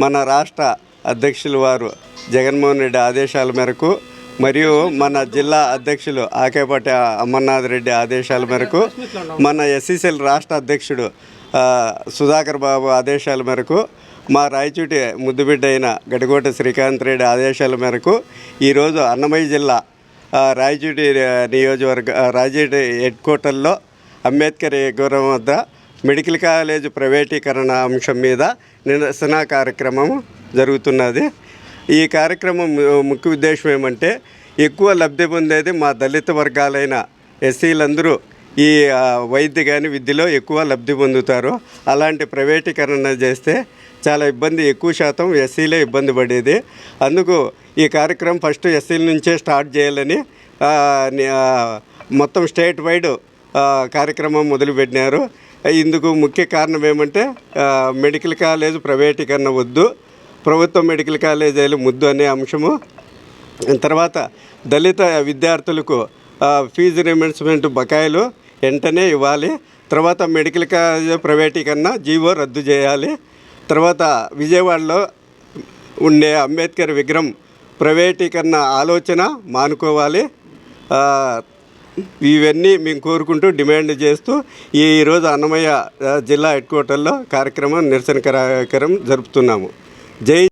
మన రాష్ట్ర అధ్యక్షులు వారు జగన్మోహన్ రెడ్డి ఆదేశాల మేరకు మరియు మన జిల్లా అధ్యక్షులు ఆకేపాటి అమర్నాథ్ రెడ్డి ఆదేశాల మేరకు మన ఎస్సీసీఎల్ రాష్ట్ర అధ్యక్షుడు సుధాకర్ బాబు ఆదేశాల మేరకు మా రాయచూటి ముద్దుబిడ్డ అయిన గడికోట శ్రీకాంత్ రెడ్డి ఆదేశాల మేరకు ఈరోజు అన్నమయ్య జిల్లా రాయచూటి నియోజకవర్గ ఆ, రాయచూటి హెడ్ క్వార్టర్లో అంబేద్కర్ గౌరవం వద్ద మెడికల్ కాలేజ్ ప్రైవేటీకరణ అంశం మీద నిరసన కార్యక్రమం జరుగుతున్నది. ఈ కార్యక్రమం ముఖ్య ఉద్దేశం ఏమంటే ఎక్కువ లబ్ధి పొందేది మా దళిత వర్గాలైన ఎస్సీలందరూ ఈ వైద్య కానీ విద్యలో ఎక్కువ లబ్ధి పొందుతారు. అలాంటి ప్రైవేటీకరణ చేస్తే చాలా ఇబ్బంది ఎక్కువ శాతం ఎస్సీలే ఇబ్బంది పడేది. అందుకు ఈ కార్యక్రమం ఫస్ట్ ఎస్సీల నుంచే స్టార్ట్ చేయాలని మొత్తం స్టేట్ వైడ్ కార్యక్రమం మొదలుపెట్టినారు. ఇందుకు ముఖ్య కారణం ఏమంటే మెడికల్ కాలేజ్ ప్రైవేటీకరణ వద్దు. ప్రభుత్వ మెడికల్ కాలేజీలు ముద్దు అనే అంశము. తర్వాత దళిత విద్యార్థులకు ఫీజు రిమెంబర్స్మెంట్ బకాయిలు వెంటనే ఇవ్వాలి. తర్వాత మెడికల్ కాలేజ్ ప్రైవేటీకరణ జీవో రద్దు చేయాలి. తర్వాత విజయవాడలో ఉండే అంబేద్కర్ విగ్రహం ప్రైవేటీకరణ ఆలోచన మానుకోవాలి. ఇవన్నీ మేము కోరుకుంటూ డిమాండ్ చేస్తూ ఈ అన్నమయ్య జిల్లా హెడ్ క్వార్టర్లో కార్యక్రమం నిరసన కార్యక్రమం జరుపుతున్నాము. జై